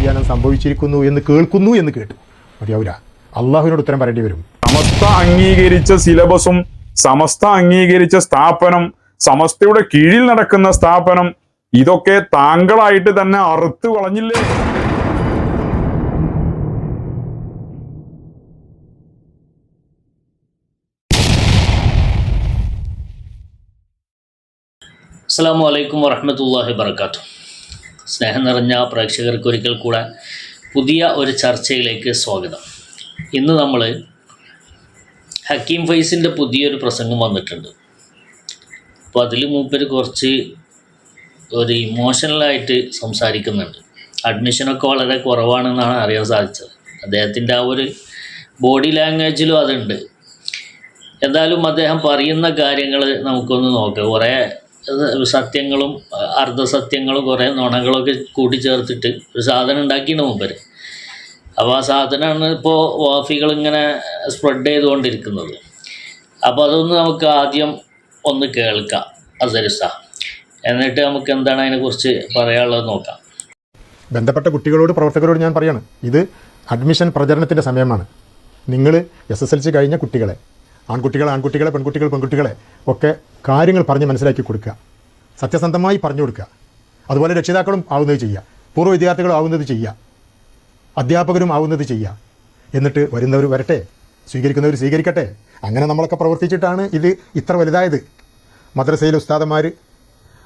വ്യതിയാനം സംഭവിച്ചിരിക്കുന്നു എന്ന് കേൾക്കുന്നു എന്ന് കേട്ടു. മതിയാവൂല. അള്ളാഹുവിനോട് ഉത്തരം പറയേണ്ടി വരും. സമസ്ത അംഗീകരിച്ച സിലബസും സമസ്ത അംഗീകരിച്ച സ്ഥാപനം സമസ്തയുടെ കീഴിൽ നടക്കുന്ന സ്ഥാപനം ഇതൊക്കെ താങ്കളായിട്ട് തന്നെ അറുത്ത് കളഞ്ഞില്ലേ? അസ്സാം വലൈക്കും വറഹമത്തല്ലാഹി വർക്കാത്തു സ്നേഹം നിറഞ്ഞ പ്രേക്ഷകർക്ക് ഒരിക്കൽ കൂടെ പുതിയ ഒരു ചർച്ചയിലേക്ക് സ്വാഗതം. ഇന്ന് നമ്മൾ ഹക്കീം ഫൈസിന്റെ പുതിയൊരു പ്രസംഗം വന്നിട്ടുണ്ട്. അപ്പോൾ അതിൽ മൂപ്പർ കുറച്ച് ഒരു ഇമോഷണലായിട്ട് സംസാരിക്കുന്നുണ്ട്. അഡ്മിഷനൊക്കെ വളരെ കുറവാണെന്നാണ് അറിയാൻ സാധിച്ചത്. അദ്ദേഹത്തിന്റെ ആ ഒരു ബോഡി ലാംഗ്വേജിലും അതുണ്ട്. എന്തായാലും അദ്ദേഹം പറയുന്ന കാര്യങ്ങൾ നമുക്കൊന്ന് നോക്കാം. കുറേ സത്യങ്ങളും അർദ്ധസത്യങ്ങളും കുറേ നുണകളൊക്കെ കൂട്ടിച്ചേർത്തിട്ട് ഒരു സാധനം ഉണ്ടാക്കിയിട്ട് മുമ്പര് അപ്പോൾ ആ സാധനമാണ് ഇപ്പോൾ വാഫികൾ ഇങ്ങനെ സ്പ്രെഡ് ചെയ്തുകൊണ്ടിരിക്കുന്നത്. അപ്പോൾ അതൊന്ന് നമുക്ക് ആദ്യം ഒന്ന് കേൾക്കാം അസരിസ. എന്നിട്ട് നമുക്ക് എന്താണ് അതിനെക്കുറിച്ച് പറയാനുള്ളത് നോക്കാം. ബന്ധപ്പെട്ട കുട്ടികളോട് പ്രവർത്തകരോട് ഞാൻ പറയാണ് ഇത് അഡ്മിഷൻ പ്രചരണത്തിന്റെ സമയമാണ്. നിങ്ങൾ എസ് എസ് എൽ സി കഴിഞ്ഞ കുട്ടികളെ ആൺകുട്ടികളെ ആൺകുട്ടികളെ പെൺകുട്ടികൾ പെൺകുട്ടികളെ ഒക്കെ കാര്യങ്ങൾ പറഞ്ഞ് മനസ്സിലാക്കി കൊടുക്കുക. സത്യസന്ധമായി പറഞ്ഞു കൊടുക്കുക. അതുപോലെ രക്ഷിതാക്കളും ആവുന്നത് ചെയ്യുക. പൂർവ വിദ്യാർത്ഥികളും ആവുന്നത് ചെയ്യുക. അധ്യാപകരും ആവുന്നത് ചെയ്യുക. എന്നിട്ട് വരുന്നവർ വരട്ടെ സ്വീകരിക്കുന്നവർ സ്വീകരിക്കട്ടെ. അങ്ങനെ നമ്മളൊക്കെ പ്രവർത്തിച്ചിട്ടാണ് ഇത് ഇത്ര വലുതായത്. മദ്രസയിലെ ഉസ്താദന്മാർ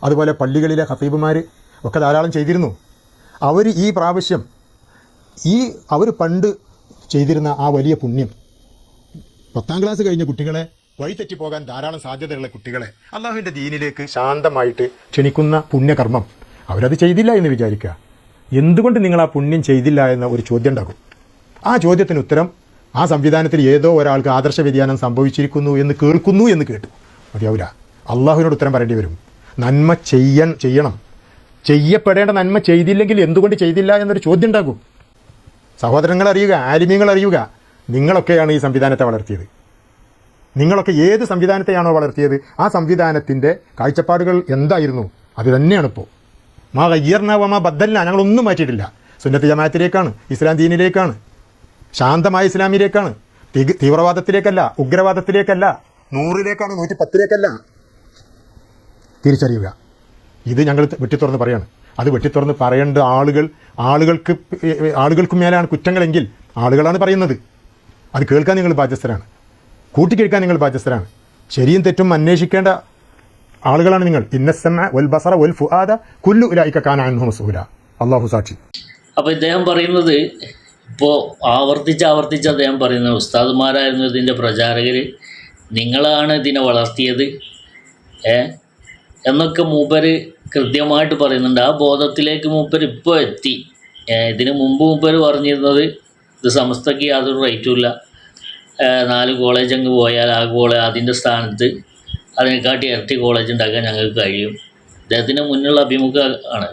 അതുപോലെ പള്ളികളിലെ ഹഫീബുമാർ ഒക്കെ ധാരാളം ചെയ്തിരുന്നു. അവർ ഈ പ്രാവശ്യം ഈ അവർ പണ്ട് ചെയ്തിരുന്ന ആ വലിയ പുണ്യം പത്താം ക്ലാസ് കഴിഞ്ഞ കുട്ടികളെ വഴിതെറ്റി പോകാൻ ധാരാളം സാധ്യതയുള്ള കുട്ടികളെ അള്ളാഹുവിന്റെ ദീനിലേക്ക് ശാന്തമായിട്ട് ക്ഷണിക്കുന്ന പുണ്യകർമ്മം അവരത് ചെയ്തില്ല എന്ന് വിചാരിക്കുക. എന്തുകൊണ്ട് നിങ്ങൾ ആ പുണ്യം ചെയ്തില്ല എന്ന ഒരു ചോദ്യം ഉണ്ടാകും. ആ ചോദ്യത്തിന് ഉത്തരം ആ സംവിധാനത്തിൽ ഏതോ ഒരാൾക്ക് ആദർശ വ്യതിയാനം സംഭവിച്ചിരിക്കുന്നു എന്ന് കേൾക്കുന്നു എന്ന് കേട്ടു. മതിയാവില്ല അള്ളാഹുവിനോട് ഉത്തരം പറയേണ്ടി വരും. നന്മ ചെയ്യാൻ ചെയ്യണം. ചെയ്യപ്പെടേണ്ട നന്മ ചെയ്തില്ലെങ്കിൽ എന്തുകൊണ്ട് ചെയ്തില്ല എന്നൊരു ചോദ്യം ഉണ്ടാകും. സഹോദരങ്ങൾ അറിയുക ആലിമ്യങ്ങൾ അറിയുക നിങ്ങളൊക്കെയാണ് ഈ സംവിധാനത്തെ വളർത്തിയത്. നിങ്ങളൊക്കെ ഏത് സംവിധാനത്തെയാണോ വളർത്തിയത് ആ സംവിധാനത്തിന്റെ കാഴ്ചപ്പാടുകൾ എന്തായിരുന്നു? അത് തന്നെയാണ് ഇപ്പോൾ മാ കയ്യർണവ ബദ്ദല്ല ഞങ്ങളൊന്നും മാറ്റിയിട്ടില്ല. സുന്നത്ത് ജമാഅത്തിലേക്കാണ് ഇസ്ലാം ദീനിലേക്കാണ് ശാന്തമായ ഇസ്ലാമിലേക്കാണ് തീവ്രവാദത്തിലേക്കല്ല ഉഗ്രവാദത്തിലേക്കല്ല നൂറിലേക്കാണ് നൂറ്റി പത്തിലേക്കല്ല തിരിച്ചറിയുക. ഇത് ഞങ്ങൾ വെട്ടിത്തുറന്ന് പറയാണ്. അത് വെട്ടിത്തുറന്ന് പറയേണ്ട ആളുകൾ ആളുകൾക്ക് ആളുകൾക്ക് മേലാണ് കുറ്റങ്ങളെങ്കിൽ ആളുകളാണ് പറയുന്നത്. അത് കേൾക്കാൻ നിങ്ങൾ ബാധ്യസ്ഥരാണ്. കൂട്ടിക്കേൾക്കാൻ നിങ്ങൾ ബാധ്യസ്ഥരാണ്. ശരിയും തെറ്റും അന്വേഷിക്കേണ്ട ആളുകളാണ് നിങ്ങൾ. ഇന്നസമ വൽ ബസറ വൽ ഫുആദ കുല്ലു ഇലായിക്ക കാനാൻഹു മസൂല അള്ളാഹു സാക്ഷി. അപ്പോൾ ഇദ്ദേഹം പറയുന്നത് ഇപ്പോൾ ആവർത്തിച്ച് ആവർത്തിച്ച് അദ്ദേഹം പറയുന്നത് ഉസ്താദുമാരായിരുന്നു ഇതിന്റെ പ്രചാരകർ നിങ്ങളാണ് ഇതിനെ വളർത്തിയത്. ഏ? എന്നൊക്കെ മൂപ്പർ കൃത്യമായിട്ട് പറയുന്നുണ്ട്. ആ ബോധത്തിലേക്ക് മൂപ്പർ ഇപ്പോൾ എത്തി. ഇതിന് മുമ്പ് മൂപ്പർ പറഞ്ഞിരുന്നത് ഇത് സമസ്തയ്ക്ക് യാതൊരു റേറ്റും ഇല്ല. നാല് കോളേജ് അങ്ങ് പോയാൽ ആ കോളേജ് അതിന്റെ സ്ഥാനത്ത് അതിനെക്കാട്ടി ഇരട്ടി കോളേജ് ഉണ്ടാക്കാൻ ഞങ്ങൾക്ക് കഴിയും. അദ്ദേഹത്തിന് മുന്നിലുള്ള അഭിമുഖ ആണ്.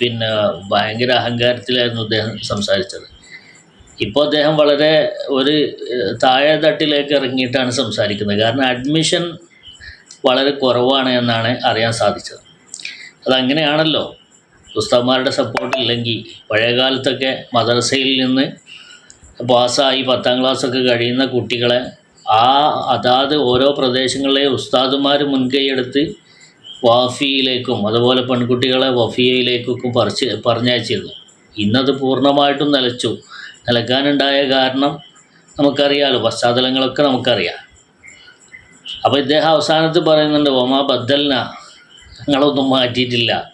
പിന്നെ ഭയങ്കര അഹങ്കാരത്തിലായിരുന്നു അദ്ദേഹം സംസാരിച്ചത്. ഇപ്പോൾ അദ്ദേഹം വളരെ ഒരു താഴെ തട്ടിലേക്ക് ഇറങ്ങിയിട്ടാണ് സംസാരിക്കുന്നത്. കാരണം അഡ്മിഷൻ വളരെ കുറവാണ് എന്നാണ് അറിയാൻ സാധിച്ചത്. അതങ്ങനെയാണല്ലോ. ഉസ്താദ്മാരുടെ സപ്പോർട്ട് ഇല്ലെങ്കിൽ പഴയ കാലത്തൊക്കെ മദ്രസയിൽ നിന്ന് പാസ്സായി പത്താം ക്ലാസ്സൊക്കെ കഴിയുന്ന കുട്ടികളെ ആ അതാത് ഓരോ പ്രദേശങ്ങളിലെ ഉസ്താദുമാർ മുൻകൈയെടുത്ത് വാഫിയിലേക്കും അതുപോലെ പെൺകുട്ടികളെ വഫിയയിലേക്കൊക്കെ പറിച്ച് പറഞ്ഞയച്ചിരുന്നു. ഇന്നത് പൂർണമായിട്ടും നിലച്ചു. നിലക്കാനുണ്ടായ കാരണം നമുക്കറിയാലോ പശ്ചാത്തലങ്ങളൊക്കെ നമുക്കറിയാം. അപ്പോൾ ഇദ്ദേഹം അവസാനത്ത് പറയുന്നുണ്ട് ഒമാ ബദ്ദലിന ഞങ്ങളൊന്നും മാറ്റിയിട്ടില്ല.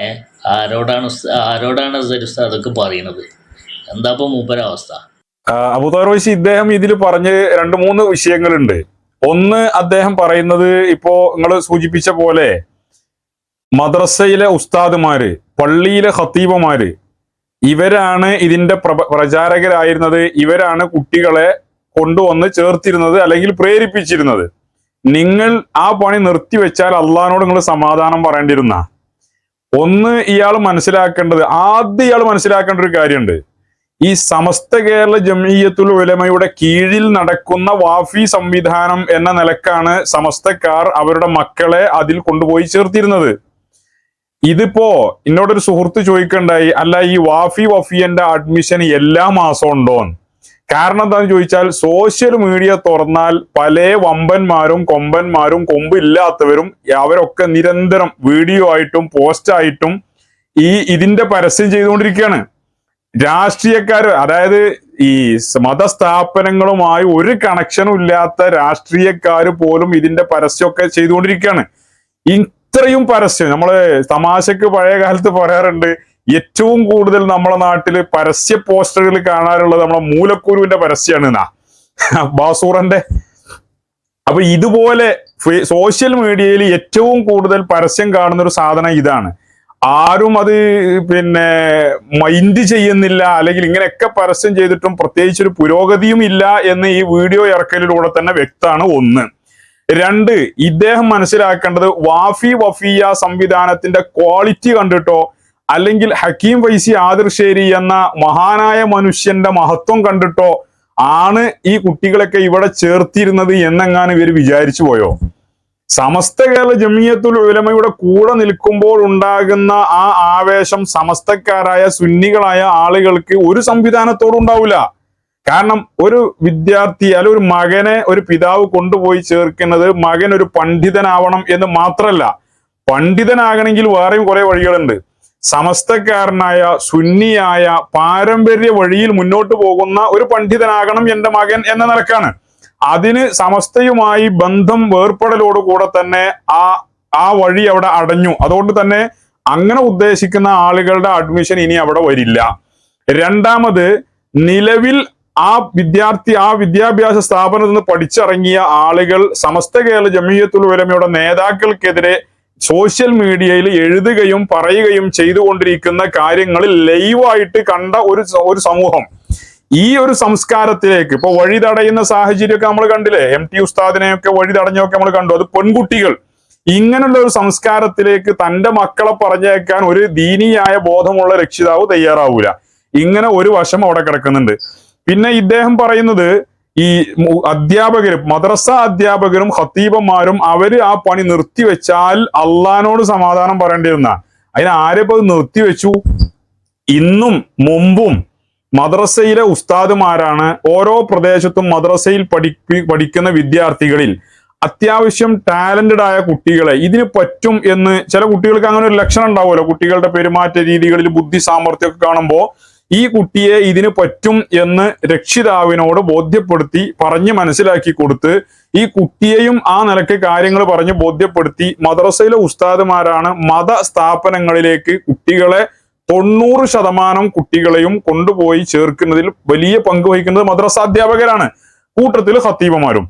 ഏ ആരോടാണ് ആരോടാണ് ഉസ്താദ് അതൊക്കെ പറയുന്നത്? എന്താ മൂപ്പരവസ്ഥ? അബുദാർവൈസി ഇദ്ദേഹം ഇതിൽ പറഞ്ഞ് രണ്ട് മൂന്ന് വിഷയങ്ങളുണ്ട്. ഒന്ന് അദ്ദേഹം പറയുന്നത് ഇപ്പോ നിങ്ങൾ സൂചിപ്പിച്ച പോലെ മദ്രസയിലെ ഉസ്താദുമാര് പള്ളിയിലെ ഹത്തീബമാര് ഇവരാണ് ഇതിന്റെ പ്രചാരകരായിരുന്നത്. ഇവരാണ് കുട്ടികളെ കൊണ്ടുവന്ന് ചേർത്തിരുന്നത് അല്ലെങ്കിൽ പ്രേരിപ്പിച്ചിരുന്നത്. നിങ്ങൾ ആ പണി നിർത്തിവെച്ചാൽ അള്ളഹാനോട് നിങ്ങൾ സമാധാനം പറയേണ്ടിരുന്ന ഒന്ന് ഇയാൾ മനസ്സിലാക്കേണ്ടത് ആദ്യം ഇയാൾ മനസ്സിലാക്കേണ്ട ഒരു കാര്യമുണ്ട് ഈ സമസ്ത കേരള ജമീയത്തുൽ ഉലമയുടെ കീഴിൽ നടക്കുന്ന വാഫി സംവിധാനം എന്ന നിലക്കാണ് സമസ്തക്കാർ അവരുടെ മക്കളെ അതിൽ കൊണ്ടുപോയി ചേർത്തിരുന്നത്. ഇതിപ്പോ എന്നോടൊരു സുഹൃത്ത് ചോദിക്കണ്ടായി അല്ല ഈ വാഫി വഫിയന്റെ അഡ്മിഷൻ എല്ലാ മാസവും ഉണ്ടോന്ന് കാരണം എന്താന്ന് ചോദിച്ചാൽ സോഷ്യൽ മീഡിയ തുറന്നാൽ പല വമ്പന്മാരും കൊമ്പന്മാരും കൊമ്പില്ലാത്തവരും അവരൊക്കെ നിരന്തരം വീഡിയോ ആയിട്ടും പോസ്റ്റായിട്ടും ഈ ഇതിന്റെ പരസ്യം ചെയ്തുകൊണ്ടിരിക്കുകയാണ്. രാഷ്ട്രീയക്കാർ അതായത് ഈ മതസ്ഥാപനങ്ങളുമായി ഒരു കണക്ഷനും ഇല്ലാത്ത രാഷ്ട്രീയക്കാർ പോലും ഇതിന്റെ പരസ്യമൊക്കെ ചെയ്തുകൊണ്ടിരിക്കുകയാണ്. ഇത്രയും പരസ്യം നമ്മൾ തമാശക്ക് പഴയ കാലത്ത് പറയാറുണ്ട് ഏറ്റവും കൂടുതൽ നമ്മളെ നാട്ടിൽ പരസ്യ പോസ്റ്ററുകൾ കാണാറുള്ളത് നമ്മളെ മൂലക്കുരുവിന്റെ പരസ്യമാണ് എന്നാ ബാസൂറന്റെ. അപ്പൊ ഇതുപോലെ സോഷ്യൽ മീഡിയയിൽ ഏറ്റവും കൂടുതൽ പരസ്യം കാണുന്ന ഒരു സാധനം ഇതാണ്. ആരും അത് പിന്നെ മൈൻഡ് ചെയ്യുന്നില്ല അല്ലെങ്കിൽ ഇങ്ങനെയൊക്കെ പരസ്യം ചെയ്തിട്ടും പ്രത്യേകിച്ച് ഒരു പുരോഗതിയും ഇല്ല എന്ന് ഈ വീഡിയോ ഇറക്കലിലൂടെ തന്നെ വ്യക്തമാണ് ഒന്ന്. രണ്ട് ഇദ്ദേഹം മനസ്സിലാക്കേണ്ടത് വാഫി വഫിയ സംവിധാനത്തിന്റെ ക്വാളിറ്റി കണ്ടിട്ടോ അല്ലെങ്കിൽ ഹക്കീം വൈസി ആദിർശേരി എന്ന മഹാനായ മനുഷ്യന്റെ മഹത്വം കണ്ടിട്ടോ ആണ് ഈ കുട്ടികളൊക്കെ ഇവിടെ ചേർത്തിരുന്നത് എന്നെങ്ങാനും ഇവർ വിചാരിച്ചു പോയോ? സമസ്ത കേരള ജമിയത്തുൽ ഉലമയുടെ കൂടെ നിൽക്കുമ്പോൾ ഉണ്ടാകുന്ന ആ ആവേശം സമസ്തക്കാരായ സുന്നികളായ ആളുകൾക്ക് ഒരു സംവിധാനത്തോടും ഉണ്ടാവില്ല. കാരണം ഒരു വിദ്യാർത്ഥി അല്ല ഒരു മകനെ ഒരു പിതാവ് കൊണ്ടുപോയി ചേർക്കുന്നത് മകൻ ഒരു പണ്ഡിതനാവണം എന്ന് മാത്രല്ല. പണ്ഡിതനാകണമെങ്കിൽ വേറെയും കുറെ വഴികളുണ്ട്. സമസ്തക്കാരനായ സുന്നിയായ പാരമ്പര്യ വഴിയിൽ മുന്നോട്ട് പോകുന്ന ഒരു പണ്ഡിതനാകണം എന്റെ മകൻ എന്ന നിലക്കാണ്. അതിന് സമസ്തയുമായി ബന്ധം വേർപ്പെടലോടുകൂടെ തന്നെ ആ ആ വഴി അവിടെ അടഞ്ഞു. അതുകൊണ്ട് തന്നെ അങ്ങനെ ഉദ്ദേശിക്കുന്ന ആളുകളുടെ അഡ്മിഷൻ ഇനി അവിടെ വരില്ല. രണ്ടാമത് നിലവിൽ ആ വിദ്യാർത്ഥി ആ വിദ്യാഭ്യാസ സ്ഥാപനത്തിൽ നിന്ന് പഠിച്ചിറങ്ങിയ ആളുകൾ സമസ്ത കേരള ജമീയത്തുൽ ഉലമയുടെ നേതാക്കൾക്കെതിരെ സോഷ്യൽ മീഡിയയിൽ എഴുതുകയും പറയുകയും ചെയ്തുകൊണ്ടിരിക്കുന്ന കാര്യങ്ങളിൽ ലൈവായിട്ട് കണ്ട ഒരു ഒരു സമൂഹം. ഈ ഒരു സംസ്കാരത്തിലേക്ക് ഇപ്പൊ വഴി തടയുന്ന സാഹചര്യമൊക്കെ നമ്മൾ കണ്ടില്ലേ? എം ടി ഉസ്താദിനെയൊക്കെ വഴി തടഞ്ഞൊക്കെ നമ്മൾ കണ്ടു. അത് പെൺകുട്ടികൾ. ഇങ്ങനെയുള്ള ഒരു സംസ്കാരത്തിലേക്ക് തന്റെ മക്കളെ പറഞ്ഞേക്കാൻ ഒരു ദീനീയായ ബോധമുള്ള രക്ഷിതാവ് തയ്യാറാവൂല. ഇങ്ങനെ ഒരു വശം അവിടെ കിടക്കുന്നുണ്ട്. പിന്നെ ഇദ്ദേഹം പറയുന്നത് ഈ അധ്യാപകരും മദ്രസ അധ്യാപകരും ഹത്തീബന്മാരും അവർ ആ പണി നിർത്തിവെച്ചാൽ അള്ളഹാനോട് സമാധാനം പറയേണ്ടിയിരുന്ന അതിന് ആരെപ്പോ നിർത്തിവെച്ചു? ഇന്നും മുമ്പും മദ്രസയിലെ ഉസ്താദുമാരാണ് ഓരോ പ്രദേശത്തും മദ്രസയിൽ പഠിപ്പി പഠിക്കുന്ന വിദ്യാർത്ഥികളിൽ. അത്യാവശ്യം ടാലന്റഡ് ആയ കുട്ടികളെ ഇതിന് പറ്റും എന്ന് ചില കുട്ടികൾക്ക് അങ്ങനെ ഒരു ലക്ഷണം ഉണ്ടാവുമല്ലോ. കുട്ടികളുടെ പെരുമാറ്റ രീതികളിൽ ബുദ്ധി സാമർഥ്യമൊക്കെ കാണുമ്പോൾ ഈ കുട്ടിയെ ഇതിന് പറ്റും എന്ന് രക്ഷിതാവിനോട് ബോധ്യപ്പെടുത്തി പറഞ്ഞ് മനസ്സിലാക്കി കൊടുത്ത് ഈ കുട്ടിയെയും ആ നിലയ്ക്ക് കാര്യങ്ങൾ പറഞ്ഞ് ബോധ്യപ്പെടുത്തി മദ്രസയിലെ ഉസ്താദുമാരാണ് മത സ്ഥാപനങ്ങളിലേക്ക് കുട്ടികളെ തൊണ്ണൂറ് ശതമാനം കുട്ടികളെയും കൊണ്ടുപോയി ചേർക്കുന്നതിൽ വലിയ പങ്ക് വഹിക്കുന്നത് മദ്രസ അധ്യാപകരാണ്. കൂട്ടത്തിൽ ഖത്തീബമാരും.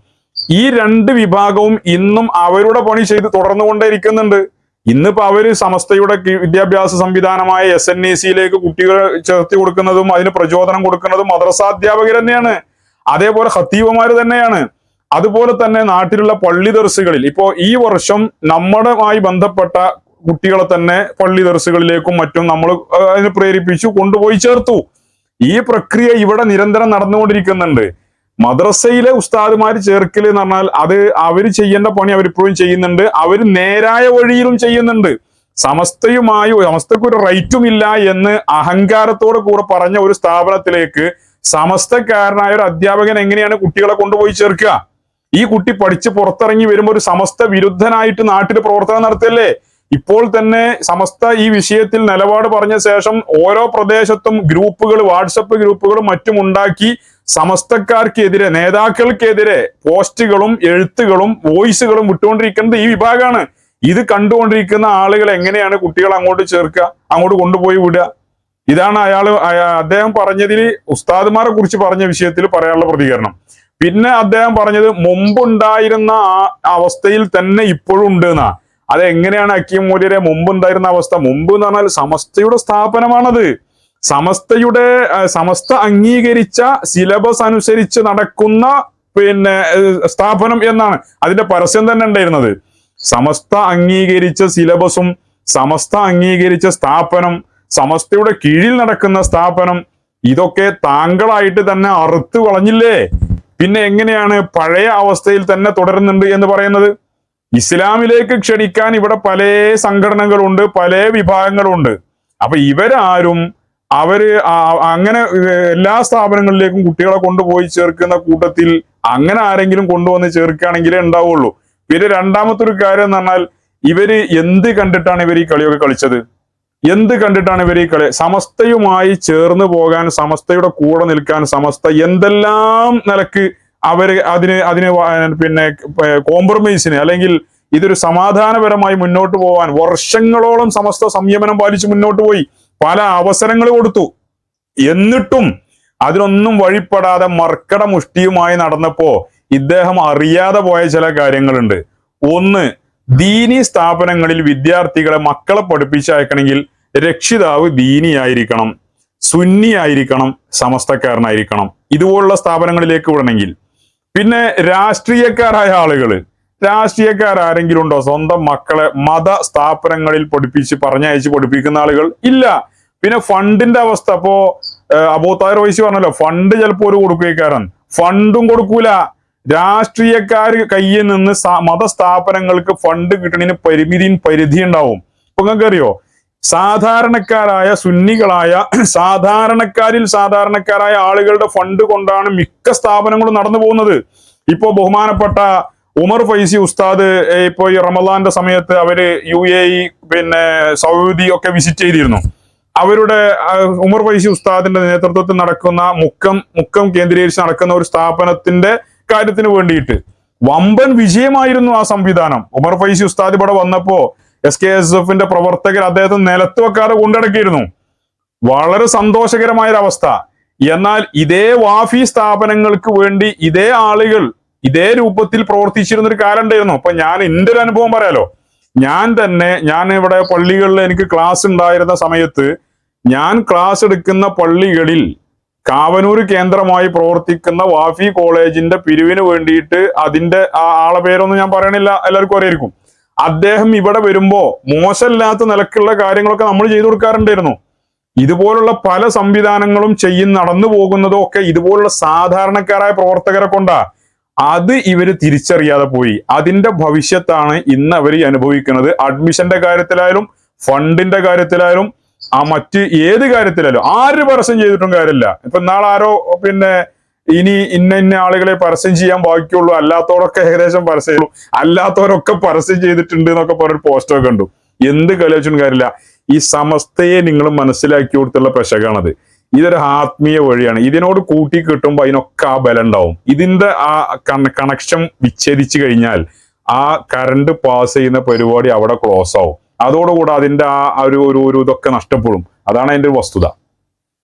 ഈ രണ്ട് വിഭാഗവും ഇന്നും അവരുടെ പണി ചെയ്ത് തുടർന്നുകൊണ്ടേയിരിക്കുന്നുണ്ട്. ഇന്നിപ്പോ അവർ സമസ്തയുടെ വിദ്യാഭ്യാസ സംവിധാനമായ എസ് എൻ എ സിയിലേക്ക് കുട്ടികളെ ചേർത്തി കൊടുക്കുന്നതും അതിന് പ്രചോദനം കൊടുക്കുന്നതും മദ്രസ അധ്യാപകർ തന്നെയാണ്. അതേപോലെ ഖത്തീബമാര് തന്നെയാണ്. അതുപോലെ തന്നെ നാട്ടിലുള്ള പള്ളി ദർസുകളിൽ. ഇപ്പോ ഈ വർഷം നമ്മുടെമായി ബന്ധപ്പെട്ട കുട്ടികളെ തന്നെ പള്ളി ദർസുകളിലേക്കും മറ്റും നമ്മൾ അതിനെ പ്രേരിപ്പിച്ചു കൊണ്ടുപോയി ചേർത്തു. ഈ പ്രക്രിയ ഇവിടെ നിരന്തരം നടന്നുകൊണ്ടിരിക്കുന്നുണ്ട്. മദ്രസയിലെ ഉസ്താദുമാർ ചേർക്കൽ എന്ന് പറഞ്ഞാൽ അത് അവർ ചെയ്യേണ്ട പണി അവരിപ്പോഴും ചെയ്യുന്നുണ്ട്. അവർ നേരായ വഴിയിലും ചെയ്യുന്നുണ്ട്. സമസ്തയുമായി സമസ്തക്ക് ഒരു റൈറ്റും ഇല്ല എന്ന് അഹങ്കാരത്തോടെ കൂടെ പറഞ്ഞ ഒരു സ്ഥാപനത്തിലേക്ക് സമസ്തക്കാരനായ ഒരു അധ്യാപകൻ എങ്ങനെയാണ് കുട്ടികളെ കൊണ്ടുപോയി ചേർക്കുക? ഈ കുട്ടി പഠിച്ച് പുറത്തിറങ്ങി വരുമ്പോൾ ഒരു സമസ്ത വിരുദ്ധനായിട്ട് നാട്ടിൽ പ്രവർത്തനം നടത്തല്ലേ ഇപ്പോൾ തന്നെ സമസ്ത ഈ വിഷയത്തിൽ നിലപാട് പറഞ്ഞ ശേഷം ഓരോ പ്രദേശത്തും ഗ്രൂപ്പുകൾ വാട്സപ്പ് ഗ്രൂപ്പുകളും മറ്റും ഉണ്ടാക്കി സമസ്തക്കാർക്കെതിരെ നേതാക്കൾക്കെതിരെ പോസ്റ്റുകളും എഴുത്തുകളും വോയിസുകളും വിട്ടുകൊണ്ടിരിക്കുന്നത് ഈ വിഭാഗമാണ്. ഇത് കണ്ടുകൊണ്ടിരിക്കുന്ന ആളുകൾ എങ്ങനെയാണ് കുട്ടികൾ അങ്ങോട്ട് ചേർക്കുക അങ്ങോട്ട് കൊണ്ടുപോയി വിടുക? ഇതാണ് അയാൾ അദ്ദേഹം പറഞ്ഞതിൽ ഉസ്താദ്മാരെ കുറിച്ച് പറഞ്ഞ വിഷയത്തിൽ പറയാനുള്ള പ്രതികരണം. പിന്നെ അദ്ദേഹം പറഞ്ഞത് മുമ്പുണ്ടായിരുന്ന ആ അവസ്ഥയിൽ തന്നെ ഇപ്പോഴും ഉണ്ട് എന്നാ. അത് എങ്ങനെയാണ് അക്കീം മൂല്യരെ മുമ്പ് ഉണ്ടായിരുന്ന അവസ്ഥ? മുമ്പ് എന്ന് പറഞ്ഞാൽ സമസ്തയുടെ സ്ഥാപനമാണത്. സമസ്തയുടെ സമസ്ത അംഗീകരിച്ച സിലബസ് അനുസരിച്ച് നടക്കുന്ന പിന്നെ സ്ഥാപനം എന്നാണ് അതിന്റെ പരസ്യം തന്നെ ഉണ്ടായിരുന്നത്. സമസ്ത അംഗീകരിച്ച സിലബസും സമസ്ത അംഗീകരിച്ച സ്ഥാപനം സമസ്തയുടെ കീഴിൽ നടക്കുന്ന സ്ഥാപനം ഇതൊക്കെ താങ്കളായിട്ട് തന്നെ അറുത്ത് കളഞ്ഞില്ലേ? പിന്നെ എങ്ങനെയാണ് പഴയ അവസ്ഥയിൽ തന്നെ തുടരുന്നുണ്ട് എന്ന് പറയുന്നത്? ഇസ്ലാമിലേക്ക് ക്ഷണിക്കാൻ ഇവിടെ പല സംഘടനകളുണ്ട് പല വിഭാഗങ്ങളുണ്ട്. അപ്പൊ ഇവരാരും അവർ അങ്ങനെ എല്ലാ സ്ഥാപനങ്ങളിലേക്കും കുട്ടികളെ കൊണ്ടുപോയി ചേർക്കുന്ന കൂട്ടത്തിൽ അങ്ങനെ ആരെങ്കിലും കൊണ്ടുവന്ന് ചേർക്കുകയാണെങ്കിലേ ഉണ്ടാവുള്ളൂ. പിന്നെ രണ്ടാമത്തെ ഒരു കാര്യം എന്ന് പറഞ്ഞാൽ ഇവർ എന്ത് കണ്ടിട്ടാണ് ഇവർ ഈ കളിയൊക്കെ കളിച്ചത്? എന്ത് കണ്ടിട്ടാണ് ഇവർ ഈ കളി? സമസ്തയുമായി ചേർന്ന് പോകാൻ സമസ്തയുടെ കൂടെ നിൽക്കാൻ സമസ്ത എന്തെല്ലാം നിലയ്ക്ക് അവർ അതിന് അതിന് പിന്നെ കോംപ്രമൈസിന് അല്ലെങ്കിൽ ഇതൊരു സമാധാനപരമായി മുന്നോട്ട് പോവാൻ വർഷങ്ങളോളം സമസ്ത സംയമനം പാലിച്ച് മുന്നോട്ട് പോയി. പല അവസരങ്ങൾ കൊടുത്തു. എന്നിട്ടും അതിനൊന്നും വഴിപ്പെടാതെ മർക്കട മുഷ്ടിയുമായി നടന്നപ്പോ ഇദ്ദേഹം അറിയാതെ പോയ ചില കാര്യങ്ങളുണ്ട്. ഒന്ന് ദീനി സ്ഥാപനങ്ങളിൽ വിദ്യാർത്ഥികളെ മക്കളെ പഠിപ്പിച്ചയക്കണമെങ്കിൽ രക്ഷിതാവ് ദീനിയായിരിക്കണം സുന്നിയായിരിക്കണം സമസ്തക്കാരനായിരിക്കണം. ഇതുപോലുള്ള സ്ഥാപനങ്ങളിലേക്ക് വിടണമെങ്കിൽ. പിന്നെ രാഷ്ട്രീയക്കാരായ ആളുകൾ രാഷ്ട്രീയക്കാരെങ്കിലും ഉണ്ടോ? സ്വന്തം മക്കളെ മത സ്ഥാപനങ്ങളിൽ പഠിപ്പിച്ച് പറഞ്ഞയച്ച് പഠിപ്പിക്കുന്ന ആളുകൾ ഇല്ല. പിന്നെ ഫണ്ടിന്റെ അവസ്ഥ അപ്പോ അബോത്താർ വയസ്സ് പറഞ്ഞല്ലോ ഫണ്ട് ചിലപ്പോ ഒരു കൊടുക്കുകക്കാരൻ ഫണ്ടും കൊടുക്കൂല. രാഷ്ട്രീയക്കാർ കയ്യിൽ നിന്ന് മതസ്ഥാപനങ്ങൾക്ക് ഫണ്ട് കിട്ടണതിന് പരിമിതിയും പരിധി ഉണ്ടാവും ഇപ്പൊ നിങ്ങൾക്ക് അറിയോ സാധാരണക്കാരായ സുന്നികളായ സാധാരണക്കാരിൽ സാധാരണക്കാരായ ആളുകളുടെ ഫണ്ട് കൊണ്ടാണ് മിക്ക സ്ഥാപനങ്ങളും നടന്നു പോകുന്നത്. ഇപ്പോ ബഹുമാനപ്പെട്ട ഉമർ ഫൈസി ഉസ്താദ് ഇപ്പോൾ ഇപ്പോ ഈ റമദാന്റെ സമയത്ത് അവർ യു എ ഇ പിന്നെ സൗദി ഒക്കെ വിസിറ്റ് ചെയ്തിരുന്നു. അവരുടെ ഉമർ ഫൈസി ഉസ്താദിന്റെ നേതൃത്വത്തിൽ നടക്കുന്ന മുക്കം മുക്കം കേന്ദ്രീകരിച്ച് നടക്കുന്ന ഒരു സ്ഥാപനത്തിന്റെ കാര്യത്തിന് വേണ്ടിയിട്ട് വമ്പൻ വിജയമായിരുന്നു ആ സംവിധാനം. ഉമർ ഫൈസി ഉസ്താദ് ഇവിടെ വന്നപ്പോ എസ് കെ എസ് എഫിന്റെ പ്രവർത്തകർ അദ്ദേഹത്തെ നിലത്ത് വെക്കാതെ കൊണ്ടടക്കിയിരുന്നു. വളരെ സന്തോഷകരമായ ഒരു അവസ്ഥ എന്നാൽ ഇതേ വാഫി സ്ഥാപനങ്ങൾക്ക് വേണ്ടി ഇതേ ആളുകൾ ഇതേ രൂപത്തിൽ പ്രവർത്തിച്ചിരുന്ന ഒരു കാലം ഉണ്ടായിരുന്നു അപ്പൊ ഞാൻ എന്റെ ഒരു അനുഭവം പറയാലോ. ഞാൻ തന്നെ ഞാൻ ഇവിടെ പള്ളികളിൽ എനിക്ക് ക്ലാസ് ഉണ്ടായിരുന്ന സമയത്ത് ഞാൻ ക്ലാസ് എടുക്കുന്ന പള്ളികളിൽ കാവനൂർ കേന്ദ്രമായി പ്രവർത്തിക്കുന്ന വാഫി കോളേജിന്റെ പിരിവിന് വേണ്ടിയിട്ട് അതിന്റെ ആ ആളെ പേരൊന്നും ഞാൻ പറയണില്ല. എല്ലാവർക്കും അറിയായിരിക്കും. അദ്ദേഹം ഇവിടെ വരുമ്പോ മോശമില്ലാത്ത നിലക്കുള്ള കാര്യങ്ങളൊക്കെ നമ്മൾ ചെയ്തു കൊടുക്കാറുണ്ടായിരുന്നു. ഇതുപോലുള്ള പല സംവിധാനങ്ങളും ചെയ്യുന്ന നടന്നു പോകുന്നതും ഒക്കെ ഇതുപോലുള്ള സാധാരണക്കാരായ പ്രവർത്തകരെ കൊണ്ടാ. അത് ഇവർ തിരിച്ചറിയാതെ പോയി. അതിന്റെ ഭവിഷ്യത്താണ് ഇന്ന് അവർ അനുഭവിക്കുന്നത്. അഡ്മിഷന്റെ കാര്യത്തിലായാലും ഫണ്ടിന്റെ കാര്യത്തിലായാലും ആ മറ്റ് ഏത് കാര്യത്തിലായാലും ആര് പരസ്യം ചെയ്തിട്ടും കാര്യമില്ല. ഇപ്പൊ നാളെ ആരോ പിന്നെ ഇനി ഇന്ന ഇന്ന ആളുകളെ പരസ്യം ചെയ്യാൻ ബാക്കിയുള്ളൂ. അല്ലാത്തവരൊക്കെ ഏകദേശം പരസ്യം ചെയ്തു അല്ലാത്തവരൊക്കെ പരസ്യം ചെയ്തിട്ടുണ്ട് എന്നൊക്കെ പറഞ്ഞൊരു പോസ്റ്റൊക്കെ കണ്ടു. എന്ത് കളിച്ചും കാര്യമില്ല. ഈ സമസ്തയെ നിങ്ങൾ മനസ്സിലാക്കി കൊടുത്തുള്ള പെശകാണത് ഇതൊരു ആത്മീയ വഴിയാണ്. ഇതിനോട് കൂട്ടി കിട്ടുമ്പോൾ അതിനൊക്കെ ആ ബലം ഉണ്ടാവും. ഇതിന്റെ ആ കണക്ഷൻ വിച്ഛേദിച്ചു കഴിഞ്ഞാൽ ആ കറണ്ട് പാസ് ചെയ്യുന്ന പരിപാടി അവിടെ ക്ലോസ് ആവും. അതോടുകൂടെ അതിന്റെ ആ ഒരു ഒരു ഇതൊക്കെ നഷ്ടപ്പെടും. അതാണ് അതിന്റെ വസ്തുത.